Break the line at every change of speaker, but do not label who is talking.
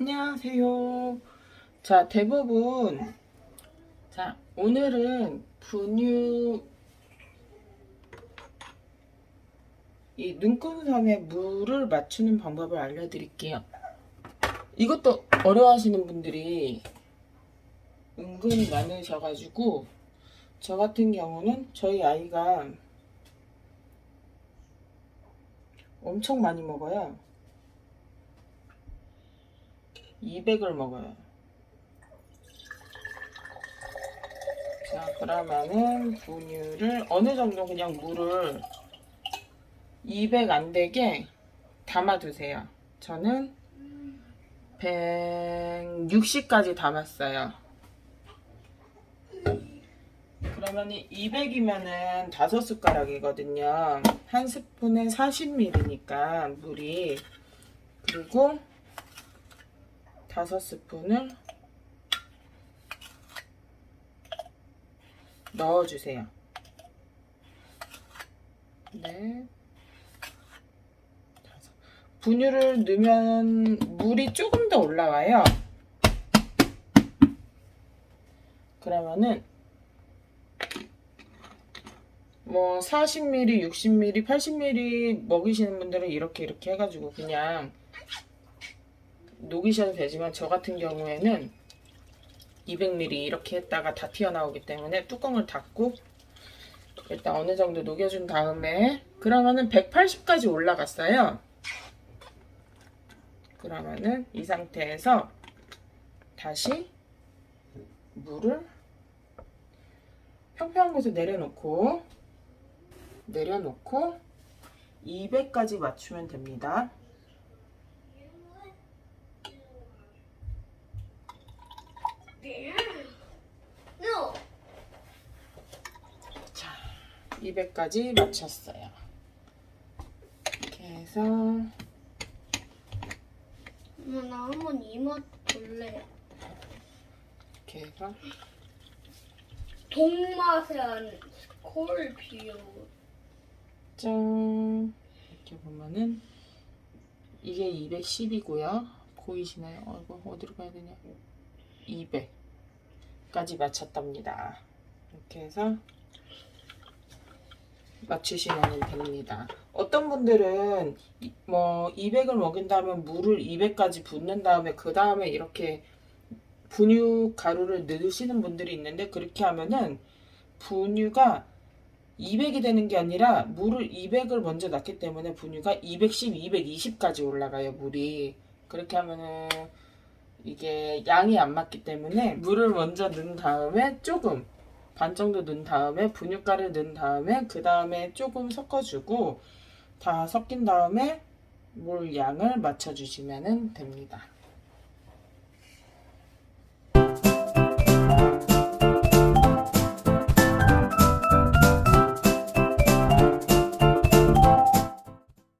안녕하세요. 자, 대부분, 자, 오늘은 분유, 이 눈금섬에 물을 맞추는 방법을 알려드릴게요. 이것도 어려워하시는 분들이 은근히 많으셔가지고, 저 같은 경우는 저희 아이가 엄청 많이 먹어요. 200을 먹어요. 자, 그러면은 분유를 어느 정도 그냥 물을 200 안 되게 담아두세요. 저는 160까지 담았어요. 그러면 200이면은 5숟가락이거든요. 한 스푼에 40ml니까 물이. 그리고 5스푼을 넣어주세요. 네. 다섯. 분유를 넣으면 물이 조금 더 올라와요. 그러면은 뭐 40ml, 60ml, 80ml 먹이시는 분들은 이렇게 이렇게 해가지고 그냥 녹이셔도 되지만 저 같은 경우에는 200ml 이렇게 했다가 다 튀어나오기 때문에 뚜껑을 닫고 일단 어느 정도 녹여준 다음에 그러면은 180까지 올라갔어요. 그러면은 이 상태에서 다시 물을 평평한 곳에 내려놓고 내려놓고 200까지 맞추면 됩니다.
No.
자, 200까지 맞췄어요. 이렇게 해서
엄마 나 한번 이맛 볼래.
이렇게 해서
동맛은 스콜피오.
짠 이렇게 보면은 이게 210이고요. 보이시나요? 어이구 어디로 가야 되냐? 200까지 맞췄답니다. 이렇게 해서 맞추시면 됩니다. 어떤 분들은 이- 뭐 200을 먹인 다음에 물을 200까지 붓는 다음에 그 다음에 이렇게 분유 가루를 넣으시는 분들이 있는데 그렇게 하면은 분유가 200이 되는 게 아니라 물을 200을 먼저 넣기 때문에 분유가 210, 220까지 올라가요, 물이. 그렇게 하면은 이게 양이 안 맞기 때문에 물을 먼저 넣은 다음에 조금 반 정도 넣은 다음에 분유가를 넣은 다음에 그 다음에 조금 섞어주고 다 섞인 다음에 물 양을 맞춰주시면 됩니다.